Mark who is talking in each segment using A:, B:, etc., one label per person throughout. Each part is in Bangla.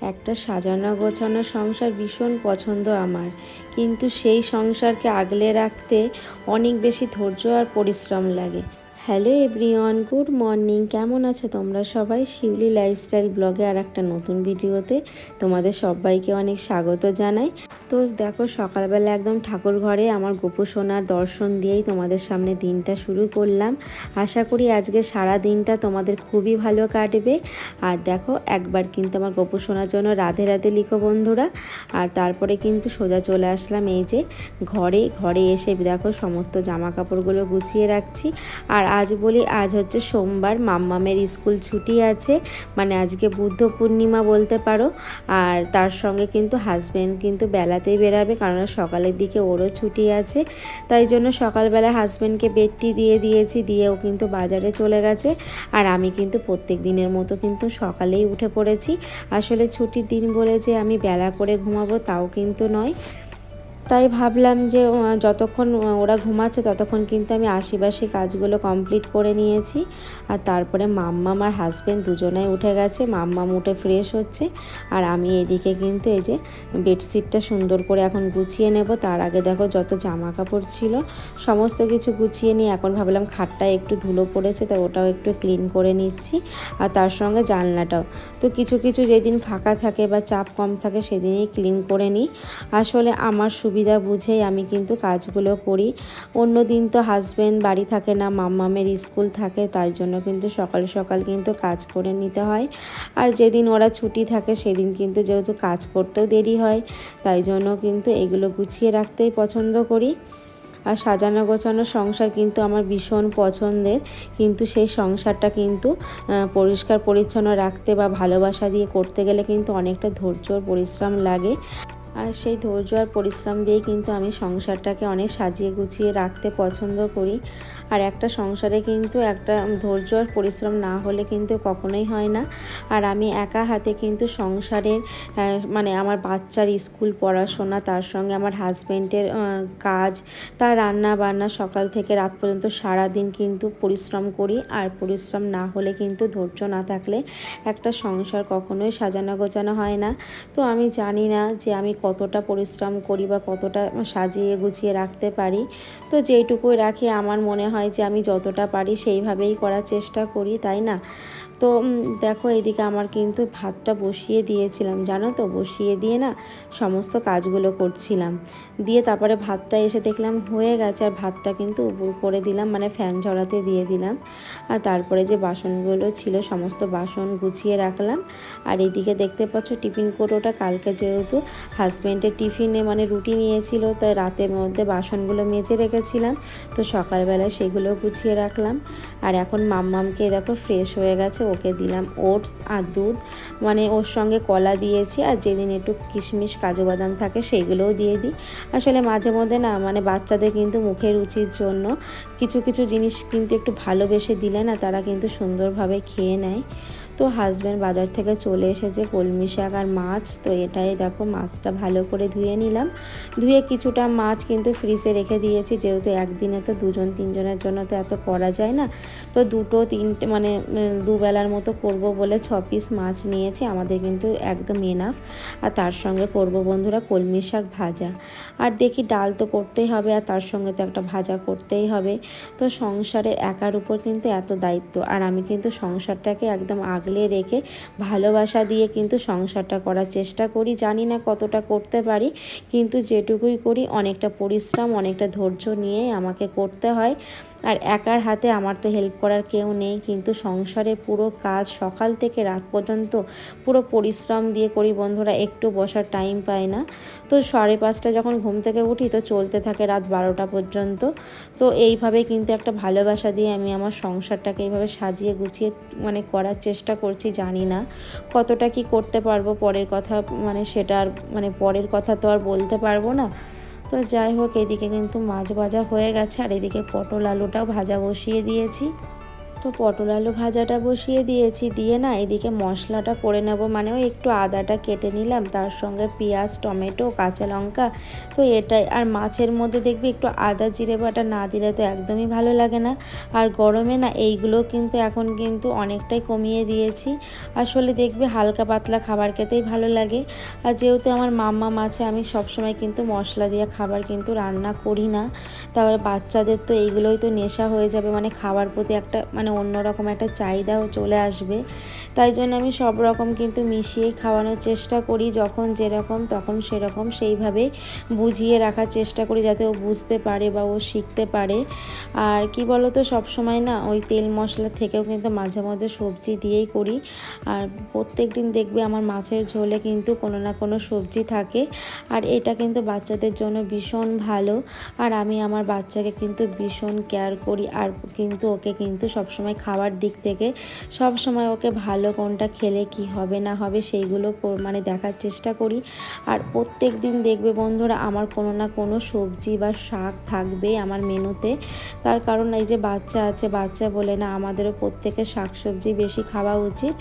A: একটা সাজানো গোছানো সংসার ভীষণ পছন্দ আমার। কিন্তু সেই সংসারকে আগলে রাখতে অনেক বেশি ধৈর্য আর পরিশ্রম লাগে। Hello everyone, good morning. কেমন আছো তোমরা সবাই? শিউলি লাইফস্টাইল ব্লগে আর একটা নতুন ভিডিওতে তোমাদের সবাইকে অনেক স্বাগত জানাই। তো দেখো, সকালবেলা একদম ঠাকুর ঘরে আমার গোপু সোনার দর্শন দিয়েই তোমাদের সামনে দিনটা শুরু করলাম। আশা করি আজকে সারা দিনটা তোমাদের খুবই ভালো কাটবে। আর দেখো, একবার কিন্তু আমার গোপু সোনার জন্য রাধে রাধে লিখো বন্ধুরা। আর তারপরে কিন্তু সোজা চলে আসলাম এই যে ঘরে। ঘরে এসে দেখো, সমস্ত জামা কাপড়গুলো গুছিয়ে রাখছি। আর আজ বলি, আজ হচ্ছে সোমবার, মাম্মামের স্কুল ছুটি আছে। মানে আজকে বুদ্ধ পূর্ণিমা বলতে পারো। আর তার সঙ্গে কিন্তু হাজব্যান্ড কিন্তু বেলাতেই বেরাবে কারণ সকালের দিকে ওরও ছুটি আছে। তাই জন্য সকালবেলা হাজব্যান্ডকে বেডটি দিয়ে দিয়েছি, দিয়ে ও কিন্তু বাজারে চলে গেছে। আর আমি কিন্তু প্রত্যেক দিনের মতো কিন্তু সকালেই উঠে পড়েছি। আসলে ছুটির দিন বলে যে আমি বেলা করে ঘুমাবো তাও কিন্তু নয়। তাই ভাবলাম যে যতক্ষণ ওরা ঘুমাচ্ছে ততক্ষণ কিন্তু আমি আশিবাসি কাজগুলো কমপ্লিট করে নিয়েছি। আর তারপরে মাম্মাম আর হাজব্যান্ড দুজনেই উঠে গেছে। মাম্মাম উঠে ফ্রেশ হচ্ছে। আর আমি এদিকে কিন্তু এই যে বেডশিটটা সুন্দর করে এখন গুছিয়ে নেব। তার আগে দেখো যত জামা কাপড় ছিল সমস্ত কিছু গুছিয়ে নিয়ে এখন ভাবলাম খাটটায় একটু ধুলো পড়েছে তো ওটাও একটু ক্লিন করে নিচ্ছি। আর তার সঙ্গে জানলাটাও। তো কিছু কিছু যেদিন ফাঁকা থাকে বা চাপ কম থাকে সেদিনই ক্লিন করে নিই। আসলে আমার সুবিধা বুঝেই আমি কিন্তু কাজগুলো করি। অন্য দিন তো হাজব্যান্ড বাড়ি থাকে না, মাম্মামের স্কুল থাকে, তাই জন্য কিন্তু সকাল সকাল কিন্তু কাজ করে নিতে হয়। আর যেদিন ওরা ছুটি থাকে, সেদিন কিন্তু যেহেতু কাজ করতেও দেরি হয়, তাই জন্য কিন্তু এগুলো গুছিয়ে রাখতেই পছন্দ করি। আর সাজানো গোছানো সংসার কিন্তু আমার ভীষণ পছন্দের, কিন্তু সেই সংসারটা কিন্তু পরিষ্কার পরিচ্ছন্ন রাখতে বা ভালোবাসা দিয়ে করতে গেলে কিন্তু অনেকটা ধৈর্য পরিশ্রম লাগে। আর সেই ধৈর্য আর পরিশ্রম দিয়ে কিন্তু আমি সংসারটাকে অনেক সাজিয়ে গুছিয়ে রাখতে পছন্দ করি। আর একটা সংসারে কিন্তু একটা ধৈর্য আর পরিশ্রম না হলে কিন্তু কখনোই হয় না। আর আমি একা হাতে কিন্তু সংসারের মানে আমার বাচ্চার স্কুল পড়াশোনা, তার সঙ্গে আমার হাজব্যান্ডের কাজ, তার রান্না বান্না সকাল থেকে রাত পর্যন্ত সারা দিন কিন্তু পরিশ্রম করি। আর পরিশ্রম না হলে কিন্তু ধৈর্য না থাকলে একটা সংসার কখনোই সাজানো গোছানো হয় না। তো আমি জানি না যে আমি কতটা পরিশ্রম করি বা কতটা সাজিয়ে গুছিয়ে রাখতে পারি। তো যেইটুকুই রাখি, আমার মনে হয় যে আমি যতটা পারি সেইভাবেই করার চেষ্টা করি, তাই না? তো দেখো এদিকে আমার কিন্তু ভাতটা বসিয়ে দিয়েছিলাম, জানো তো? বসিয়ে দিয়ে না সমস্ত কাজগুলো করছিলাম। দিয়ে তারপরে ভাতটা এসে দেখলাম হয়ে গেছে আর ভাতটা কিন্তু উপর করে দিলাম মানে ফ্যান ঝরাতে দিয়ে দিলাম। আর তারপরে যে বাসনগুলো ছিল সমস্ত বাসন গুছিয়ে রাখলাম। আর এদিকে দেখতে পাচ্ছ টিফিন কোটোটা কালকে যেহেতু হাজব্যান্ডের টিফিনে মানে রুটি নিয়েছিল, তো রাতের মধ্যে বাসনগুলো মেজে রেখেছিলাম, তো সকালবেলা সেগুলো গুছিয়ে রাখলাম। আর এখন মাম্মামকে দেখো ফ্রেশ হয়ে গেছে ওকে দিলাম ওটস আর দুধ। মানে ওর সঙ্গে কলা দিয়েছি আর যেদিন একটু কিশমিশ, কাজু বাদাম থাকে সেইগুলোও দিয়ে দিই। আসলে মাঝে মধ্যে না মানে বাচ্চাদের কিন্তু মুখের রুচির জন্য কিছু কিছু জিনিস কিন্তু একটু ভালোবেসে দিলে না তারা কিন্তু সুন্দরভাবে খেয়ে নেয়। তো হাজব্যান্ড বাজার থেকে চলে এসেছে কলমি শাক আর মাছ। তো এটাই দেখো, মাছটা ভালো করে ধুয়ে নিলাম। ধুয়ে কিছুটা মাছ কিন্তু ফ্রিজে রেখে দিয়েছি, যেহেতু একদিনে তো দুজন, তিনজনের জন্য তো এত করা যায় না। তো দুটো তিনটে মানে দুবেলার মতো করব বলে ছ পিস মাছ নিয়েছি, আমাদের কিন্তু একদম এনাফ আর তার সঙ্গে করব বন্ধুরা কলমি শাক ভাজা। আর দেখি ডাল তো করতেই হবে, আর তার সঙ্গে তো একটা ভাজা করতেই হবে। তো সংসারের একার উপর কিন্তু এত দায়িত্ব, আর আমি কিন্তু সংসারটাকে একদম আগলে রেখে ভালোবাসা দিয়ে কিন্তু সংসারটা করার চেষ্টা করি। জানি না কতটা করতে পারি, কিন্তু যেটুকুই করি অনেকটা পরিশ্রম, অনেকটা ধৈর্য নিয়ে আমাকে করতে হয়। আর একার হাতে আমার তো হেল্প করার কেউ নেই, কিন্তু সংসারে পুরো কাজ সকাল থেকে রাত পর্যন্ত পুরো পরিশ্রম দিয়ে করি বন্ধুরা, একটু বসার টাইম পায় না। তো সাড়ে পাঁচটা যখন ঘুম থেকে উঠি তো চলতে থাকে রাত বারোটা পর্যন্ত। তো এইভাবে কিন্তু একটা ভালোবাসা দিয়ে আমি আমার সংসারটাকে এইভাবে সাজিয়ে গুছিয়ে মানে করার চেষ্টা করছি জানি না। কতটা কি করতে পারব পরের কথা মানে সেটা আর মানে পরের কথা তো আর বলতে পারব না। তো যাই হোক, এদিকে কিন্তু মাছ ভাজা হয়ে গেছে, আর এদিকে পটল আলুটাও ভাজা বসিয়ে দিয়েছি। তো পটল আলু ভাজাটা বসিয়ে দিয়েছি, দিয়ে না এদিকে মশলাটা করে নেব। মানে ওই একটু আদাটা কেটে নিলাম, তার সঙ্গে পেঁয়াজ, টমেটো, কাঁচা লঙ্কা। তো এটাই, আর মাছের মধ্যে দেখবি একটু আদা জিরে বাটা না দিলে তো একদমই ভালো লাগে না। আর গরমে না এইগুলো কিন্তু এখন কিন্তু অনেকটাই কমিয়ে দিয়েছি। আসলে দেখবি হালকা পাতলা খাবার খেতেই ভালো লাগে। আর যেহেতু আমার মাম্মা মাছে আমি সবসময় কিন্তু মশলা দিয়ে খাবার কিন্তু রান্না করি না। তারপরে বাচ্চাদের তো এইগুলোই তো নেশা হয়ে যাবে মানে খাবার প্রতি একটা মানে অন্যরকম একটা চাহিদাও চলে আসবে। তাই জন্য আমি সব রকম কিন্তু মিশিয়ে খাওয়ানোর চেষ্টা করি, যখন যেরকম তখন সেরকম সেইভাবে বুঝিয়ে রাখার চেষ্টা করি যাতে ও বুঝতে পারে বা ও শিখতে পারে। আর কি বলো তো সবসময় না ওই তেল মশলা থেকেও কিন্তু মাঝে মধ্যে সবজি দিয়েই করি। আর প্রত্যেক দিন দেখবে আমার মাছের ঝোলে কিন্তু কোনো না কোনো সবজি থাকে। আর এটা কিন্তু বাচ্চাদের জন্য ভীষণ ভালো। আর আমি আমার বাচ্চাকে কিন্তু ভীষণ কেয়ার করি। আর কিন্তু ওকে কিন্তু সবসময় খাওয়ার দিক থেকে সব সময় ওকে ভালো কোনটা খেলে কি হবে না হবে সেইগুলো মানে দেখার চেষ্টা করি। আর প্রত্যেক দিন দেখবে বন্ধুরা আমার কোনো না কোনো সবজি বা শাক থাকবে আমার মেনুতে। তার কারণ এই যে বাচ্চা আছে, বাচ্চা বলে না আমাদেরও প্রত্যেকের শাক সবজি বেশি খাওয়া উচিত।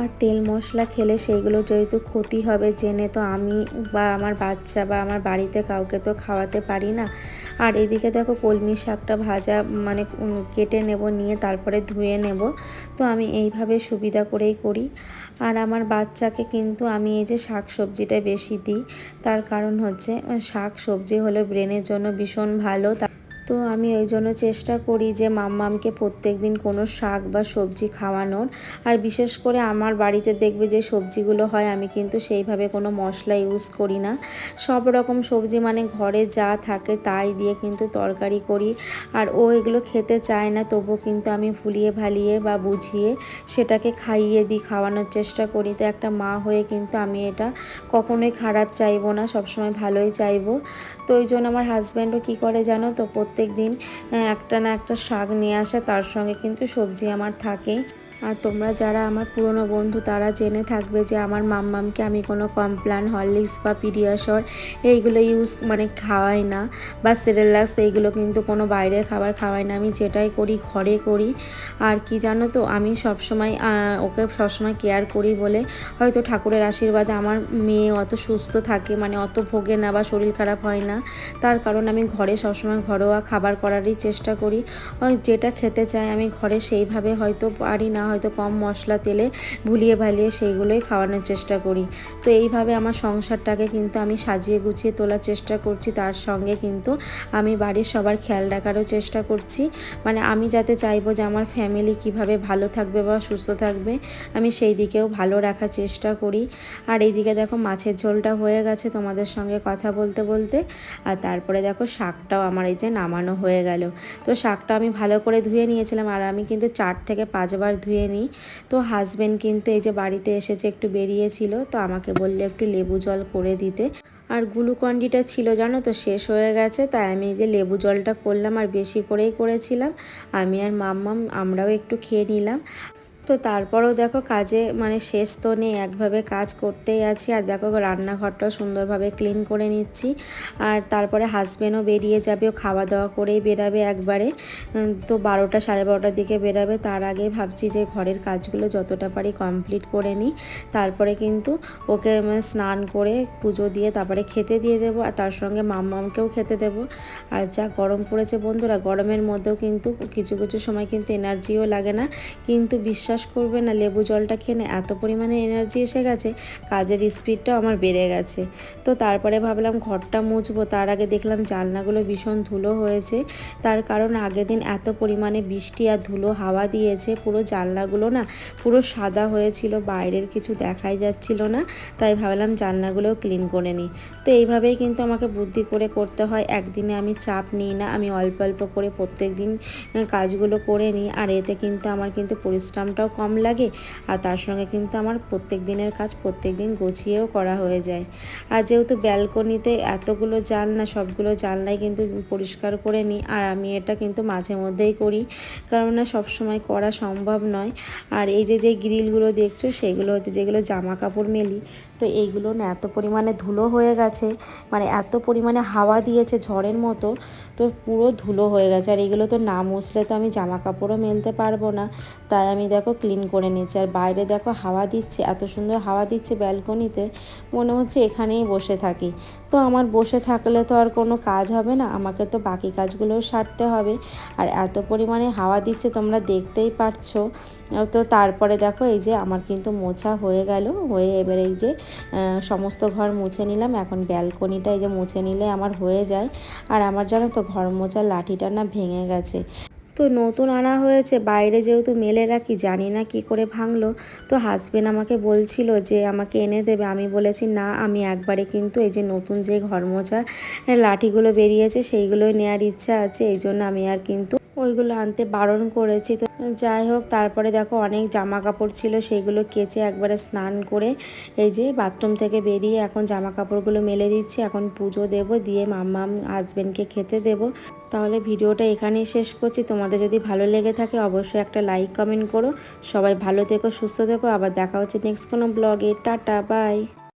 A: আর তেল মশলা খেলে সেইগুলো যেহেতু ক্ষতি হবে, জেনে তো আমি বা আমার বাচ্চা বা আমার বাড়িতে কাউকে তো খাওয়াতে পারি না। আর এদিকে দেখো কলমি শাকটা ভাজা মানে কেটে নেব, নিয়ে তারপরে ধুয়ে নেব। তো আমি এইভাবে সুবিধা করেই করি। আর আমার বাচ্চাকে কিন্তু আমি এই যে শাক সবজিটা বেশি দিই, তার কারণ হচ্ছে শাক সবজি হলো ব্রেনের জন্য ভীষণ ভালো তা- আমি ওই জন্য চেষ্টা করি যে মাম্মামকে প্রত্যেক দিন কোনো শাক বা সবজি খাওয়ানোর। আর বিশেষ করে আমার বাড়িতে দেখবে যে সবজিগুলো হয়, আমি কিন্তু সেইভাবে কোনো মশলা ইউজ করি না। সব রকম সবজি মানে ঘরে যা থাকে তাই দিয়ে কিন্তু তরকারি করি। আর ও এগুলো খেতে চায় না তবুও কিন্তু আমি ভুলিয়ে ভালিয়ে বা বুঝিয়ে সেটাকে খাইয়ে দিই, খাওয়ানোর চেষ্টা করি। তো একটা মা হয়ে কিন্তু আমি এটা কখনোই খারাপ চাইব না, সবসময় ভালোই চাইব। তো ওই জন্য আমার হাজব্যান্ডও কী করে জানো তো প্রত্যেক দিন একটা না একটা শাক নিয়ে আসে তার সঙ্গে কিন্তু সবজি আমার থাকেই আর তোমরা যারা আমার পুরনো বন্ধু, তারা জেনে থাকবে যে আমার মাম্মামকে আমি কোনো কমপ্লান, হরলিক্স বা পিডিয়াশর এইগুলো ইউজ মানে খাওয়াই না বা সেরেলাক্স এইগুলো কিন্তু কোনো বাইরের খাবার খাওয়াই না। আমি যেটাই করি, ঘরে করি। আর কি জানো তো, আমি সবসময় ওকে সবসময় কেয়ার করি বলে হয়তো ঠাকুরের আশীর্বাদে আমার মেয়ে অত সুস্থ থাকে মানে অত ভোগে না বা শরীর খারাপ হয় না। তার কারণ আমি ঘরে সবসময় ঘরোয়া খাবার করারই চেষ্টা করি। যেটা খেতে চাই আমি ঘরে সেইভাবে হয়তো পারি না। হয়তো কম মশলা, তেলে ভুলিয়ে ভালিয়ে সেইগুলোই খাওয়ানোর চেষ্টা করি। তো এইভাবে আমার সংসারটাকে কিন্তু আমি সাজিয়ে গুছিয়ে তোলার চেষ্টা করছি। তার সঙ্গে কিন্তু আমি বাড়ির সবার খেয়াল রাখারও চেষ্টা করছি। মানে আমি যাতে চাইব যে আমার ফ্যামিলি কীভাবে ভালো থাকবে বা সুস্থ থাকবে, আমি সেই দিকেও ভালো রাখার চেষ্টা করি। আর এইদিকে দেখো মাছের ঝোলটা হয়ে গেছে তোমাদের সঙ্গে কথা বলতে বলতে। আর তারপরে দেখো শাকটাও আমার এই যে নামানো হয়ে গেল। তো শাকটা আমি ভালো করে ধুয়ে নিয়েছিলাম। আর আমি কিন্তু চার থেকে পাঁচবার ধুয়ে নিই। তো হাজব্যান্ড কিন্তু এই যে বাড়িতে এসেছে একটু বেরিয়েছিল, তো আমাকে বললে একটু লেবু জল করে দিতে। আর গ্লুকন্ডিটা ছিল, জানো তো, শেষ হয়ে গেছে, তাই আমি যে লেবু জলটা করলাম আর বেশি করেই করেছিলাম। আমি আর মাম্মাম, আমরাও একটু খেয়ে নিলাম। তো তারপরেও দেখো কাজে মানে শেষ তো নেই, একভাবে কাজ করতেই আছি। আর দেখো রান্নাঘরটাও সুন্দরভাবে ক্লিন করে নিচ্ছি। আর তারপরে হাজব্যান্ডও বেরিয়ে যাবে, ও খাওয়া দাওয়া করেই বেরাবে একবারে। তো বারোটা সাড়ে বারোটার দিকে বেরাবে। তার আগে ভাবছি যে ঘরের কাজগুলো যতটা পারি কমপ্লিট করে নিই। তারপরে কিন্তু ওকে স্নান করে পুজো দিয়ে তারপরে খেতে দিয়ে দেবো। আর তার সঙ্গে মাম্মামকেও খেতে দেবো। আর যা গরম পড়েছে বন্ধুরা, গরমের মধ্যেও কিন্তু কিছু কিছু সময় কিন্তু এনার্জিও লাগে না। কিন্তু বিশ্বাস করবে না, লেবু জলটা খেয়ে এত পরিমাণে এনার্জি এসে গেছে, কাজের স্পিডটাও আমার বেড়ে গেছে। তো তারপরে ভাবলাম ঘরটা মুছবো, তার আগে দেখলাম জানলাগুলো ভীষণ ধুলো হয়েছে। তার কারণ আগের দিন এত পরিমাণে বৃষ্টি আর ধুলো হাওয়া দিয়েছে, পুরো জানলাগুলো না পুরো সাদা হয়েছিল, বাইরের কিছু দেখাই যাচ্ছিল না, তাই ভাবলাম জানলাগুলোও ক্লিন করে নিই। তো এইভাবেই কিন্তু আমাকে বুদ্ধি করে করতে হয়, একদিনে আমি চাপ নিই না, আমি অল্প অল্প করে প্রত্যেক দিন কাজগুলো করে নিই, আর এতে কিন্তু আমার কিন্তু পরিশ্রমটাও সময়টাও কম লাগে আর তার সঙ্গে কিন্তু আমার প্রত্যেক দিনের কাজ প্রত্যেক দিন গুছিয়েও করা হয়ে যায়। আর যেহেতু ব্যালকনিতে এতগুলো জানলা সবগুলো জানলাই কিন্তু পরিষ্কার করে নিই আর আমি এটা কিন্তু মাঝে মধ্যেই করি। কারণ কেননা সবসময় করা সম্ভব নয়। আর এই যে যে গ্রিলগুলো দেখছ, সেগুলো হচ্ছে যেগুলো জামা কাপড় মেলি, তো এইগুলো না এত পরিমাণে ধুলো হয়ে গেছে মানে এত পরিমাণে হাওয়া দিয়েছে ঝড়ের মতো, তো পুরো ধুলো হয়ে গেছে। আর এগুলো তো না মুছলে তো আমি জামা কাপড়ও মেলতে পারব না। তাই আমি দেখো ক্লিন করে নিচ্ছে আর বাইরে দেখো হাওয়া দিচ্ছে, এত সুন্দর হাওয়া দিচ্ছে ব্যালকনিতে মনে হচ্ছে এখানেই বসে থাকি। তো আমার বসে থাকলে তো আর কোনো কাজ হবে না, আমাকে তো বাকি কাজগুলোও সারতে হবে। আর এত পরিমাণে হাওয়া দিচ্ছে তোমরা দেখতেই পারছ। তো তারপরে দেখো এই যে আমার কিন্তু মোছা হয়ে গেল, হয়ে এবার এই যে সমস্ত ঘর মুছে নিলাম। এখন ব্যালকনিটা এই যে মুছে নিলে আমার হয়ে যায়। আর আমার জানো তো ঘর মোছার লাঠিটা না ভেঙে গেছে। তো নতুন আনা হয়েছে, বাইরে যেহেতু মেলে রাখি, জানি না কি করে ভাঙলো। তো হাজবেন্ড আমাকে বলছিল যে, আমাকে এনে দেবে। আমি বলেছি, না, আমি একবারে কিন্তু এই যে নতুন যে ঘর মোছার লাঠিগুলো বেরিয়েছে, সেইগুলোই নেওয়ার ইচ্ছা আছে, এই জন্য আমি আর কিন্তু ওইগুলো আনতে বারণ করেছি। তো যাই হোক, তারপরে দেখো অনেক জামা কাপড় ছিল সেগুলো কেচে একবারে স্নান করে এই যে বাথরুম থেকে বেরিয়ে এখন জামা কাপড়গুলো মেলে দিচ্ছি। এখন পুজো দেব, দিয়ে মাম্মাম হাজবেন্ডকে খেতে দেব। তাহলে ভিডিওটা এখানেই শেষ করছি। তোমাদের যদি ভালো লেগে থাকে অবশ্যই একটা লাইক, কমেন্ট করো। সবাই ভালো থেকো, সুস্থ থেকো। আবার দেখা হচ্ছে নেক্সট কোনো ব্লগে টাটা বাই